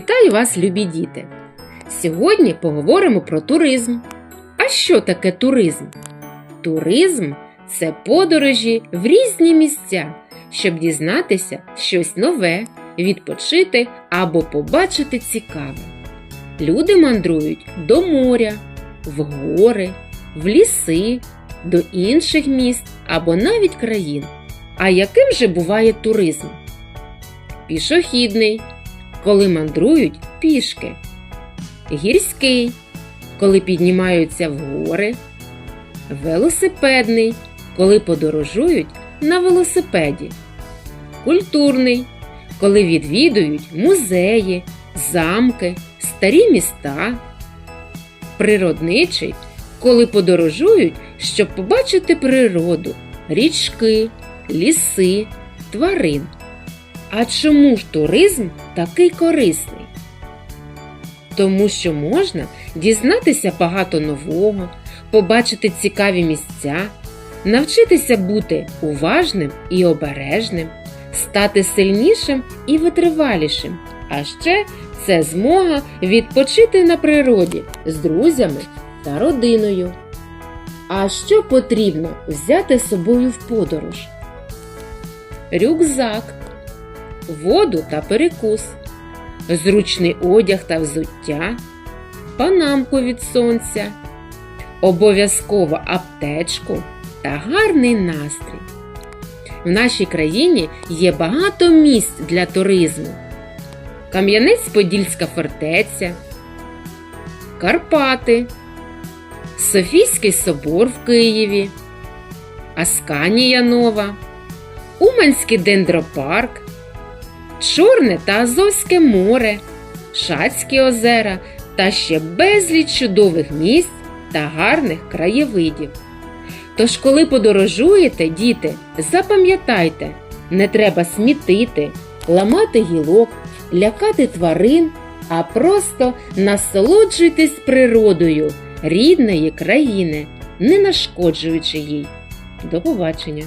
Вітаю вас, любі діти! Сьогодні поговоримо про туризм. А що таке туризм? Туризм це подорожі в різні місця, щоб дізнатися щось нове, відпочити або побачити цікаве. Люди мандрують до моря, в гори, в ліси, до інших міст або навіть країн. А яким же буває туризм? Пішохідний, коли мандрують пішки, гірський, коли піднімаються в гори, велосипедний, коли подорожують на велосипеді, культурний, коли відвідують музеї, замки, старі міста, природничий, коли подорожують, щоб побачити природу, річки, ліси, тварин. А чому ж туризм такий корисний? Тому що можна дізнатися багато нового, побачити цікаві місця, навчитися бути уважним і обережним, стати сильнішим і витривалішим. А ще це змога відпочити на природі з друзями та родиною. А що потрібно взяти з собою в подорож? Рюкзак воду та перекус, зручний одяг та взуття, панамку від сонця, обов'язково аптечку та гарний настрій. В нашій країні є багато місць для туризму. Кам'янець-Подільська фортеця, Карпати, Софійський собор в Києві, Асканія Нова, Уманський дендропарк, Чорне та Азовське море, Шацькі озера та ще безліч чудових місць та гарних краєвидів. Тож, коли подорожуєте, діти, запам'ятайте, не треба смітити, ламати гілок, лякати тварин, а просто насолоджуйтесь природою рідної країни, не нашкоджуючи їй. До побачення!